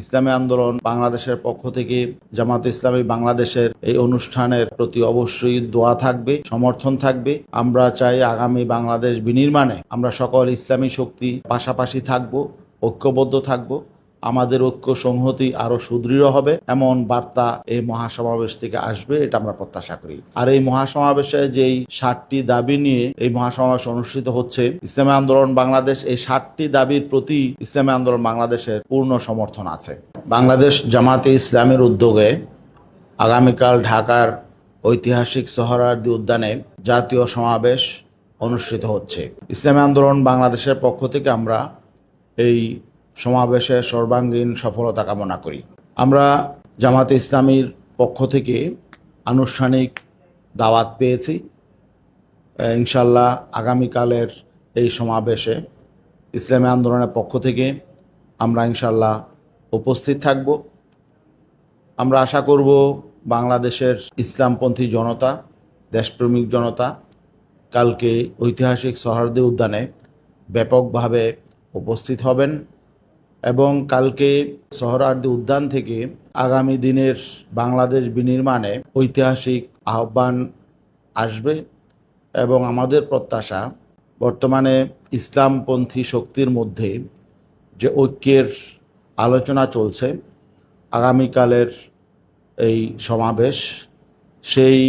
ইসলামী আন্দোলন বাংলাদেশের পক্ষ থেকে জামাত ইসলামী বাংলাদেশের এই অনুষ্ঠানের প্রতি অবশ্যই দোয়া থাকবে, সমর্থন থাকবে। আমরা চাই আগামী বাংলাদেশ বিনির্মাণে আমরা সকল ইসলামী শক্তি পাশাপাশি থাকব, ঐক্যবদ্ধ থাকব। আমাদের ঐক্য সংহতি আরও সুদৃঢ় হবে, এমন বার্তা এই মহাসমাবেশ থেকে আসবে, এটা আমরা প্রত্যাশা করি। আর এই মহাসমাবেশে যেই ষাটটি দাবি নিয়ে এই মহাসমাবেশ অনুষ্ঠিত হচ্ছে, ইসলামী আন্দোলন বাংলাদেশ, এই ষাটটি দাবির প্রতি ইসলামী আন্দোলন বাংলাদেশের পূর্ণ সমর্থন আছে। বাংলাদেশ জামাতে ইসলামের উদ্যোগে আগামীকাল ঢাকার ঐতিহাসিক সোহরাওয়ার্দী উদ্যানে জাতীয় সমাবেশ অনুষ্ঠিত হচ্ছে। ইসলামী আন্দোলন বাংলাদেশের পক্ষ থেকে আমরা এই সমাবেশে সর্বাঙ্গীন সফলতা কামনা করি। আমরা জামাতে ইসলামীর পক্ষ থেকে আনুষ্ঠানিক দাওয়াত পেয়েছি। ইনশাল্লাহ আগামীকালের এই সমাবেশে ইসলামী আন্দোলনের পক্ষ থেকে আমরা ইনশাল্লাহ উপস্থিত থাকব। আমরা আশা করব বাংলাদেশের ইসলামপন্থী জনতা, দেশপ্রেমিক জনতা কালকে ঐতিহাসিক সহারদী উদ্যানে ব্যাপকভাবে উপস্থিত হবেন। এবং কালকে সোহরাওয়ার্দী উদ্যান থেকে আগামী দিনের বাংলাদেশ বিনির্মাণে ঐতিহাসিক আহ্বান আসবে এবং আমাদের প্রত্যাশা বর্তমানে ইসলামপন্থী শক্তির মধ্যে যে ঐক্যের আলোচনা চলছে, আগামীকালের এই সমাবেশ, সেই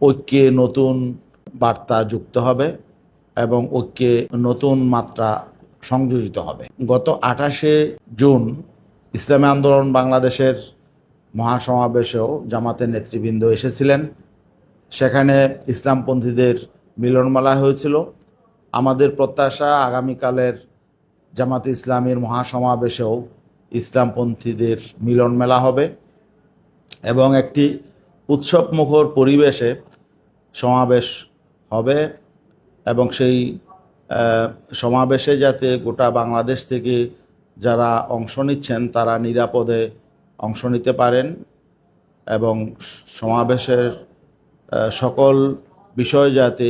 ঐক্যে নতুন বার্তা যুক্ত হবে এবং ঐক্যে নতুন মাত্রা সংযোজিত হবে। গত আঠাশে জুন ইসলামী আন্দোলন বাংলাদেশের মহাসমাবেশেও জামাতের নেতৃবৃন্দ এসেছিলেন। সেখানে ইসলামপন্থীদের মিলনমেলা হয়েছিল। আমাদের প্রত্যাশা আগামীকালের জামাতে ইসলামীর মহাসমাবেশেও ইসলামপন্থীদের মিলন মেলা হবে এবং একটি উৎসবমুখর পরিবেশে সমাবেশ হবে এবং সেই সমাবেশে যাতে গোটা বাংলাদেশ থেকে যারা অংশ নিচ্ছেন, তারা নিরাপদে অংশ নিতে পারেন এবং সমাবেশের সকল বিষয় যাতে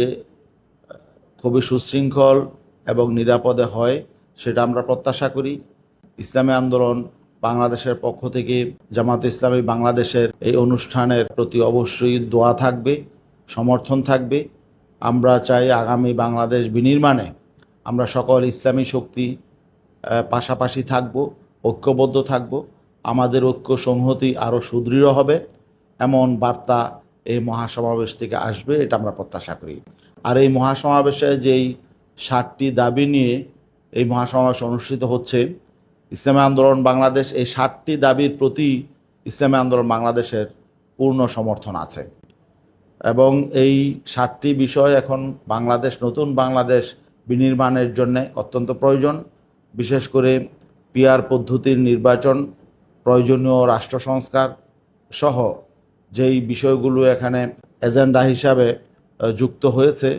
খুবই সুশৃঙ্খল এবং নিরাপদে হয়, সেটা আমরা প্রত্যাশা করি। ইসলামী আন্দোলন বাংলাদেশের পক্ষ থেকে, জামাত ইসলামী বাংলাদেশের এই অনুষ্ঠানের প্রতি অবশ্যই দোয়া থাকবে, সমর্থন থাকবে। আমরা চাই আগামী বাংলাদেশ বিনির্মাণে আমরা সকল ইসলামী শক্তি পাশাপাশি থাকব, ঐক্যবদ্ধ থাকব। আমাদের ঐক্য সংহতি আরও সুদৃঢ় হবে। এমন বার্তা এই মহাসমাবেশ থেকে আসবে, এটা আমরা প্রত্যাশা করি। আর এই মহাসমাবেশে যেই ষাটটি দাবি নিয়ে এই মহাসমাবেশ অনুষ্ঠিত হচ্ছে, ইসলামী আন্দোলন বাংলাদেশ, এই ষাটটি দাবির প্রতি ইসলামী আন্দোলন বাংলাদেশের পূর্ণ সমর্থন আছে। এবং এই সাতটি বিষয় এখন বাংলাদেশ, নতুন বাংলাদেশ বিনির্মাণের জন্য অত্যন্ত প্রয়োজন। বিশেষ করে পিয়ার পদ্ধতির নির্বাচন, প্রয়োজনীয় রাষ্ট্র সংস্কার সহ যেই বিষয়গুলো এখানে এজেন্ডা হিসাবে যুক্ত হয়েছে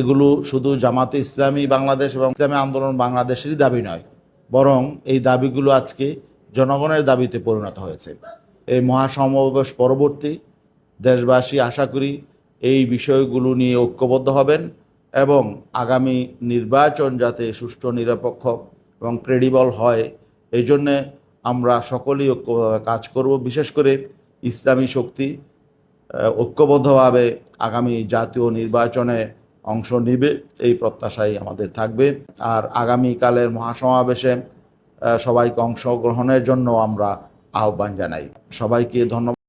এগুলো শুধু জামাতে ইসলামী বাংলাদেশ এবং ইসলামী আন্দোলন বাংলাদেশেরই দাবি নয়, বরং এই দাবিগুলো আজকে জনগণের দাবিতে পরিণত হয়েছে। এই মহাসমাবেশ পরবর্তী দেশবাসী আশা করি এই বিষয়গুলো নিয়ে ঐক্যবদ্ধ হবেন এবং আগামী নির্বাচন যাতে সুষ্ঠু, নিরপেক্ষ এবং ক্রেডিবল হয়, এই জন্যে আমরা সকলেই ঐক্যভাবে কাজ করব। বিশেষ করে ইসলামী শক্তি ঐক্যবদ্ধভাবে আগামী জাতীয় নির্বাচনে অংশ নিবে, এই প্রত্যাশাই আমাদের থাকবে। আর আগামীকালের মহাসমাবেশে সবাইকে অংশগ্রহণের জন্য আমরা আহ্বান জানাই। সবাইকে ধন্যবাদ।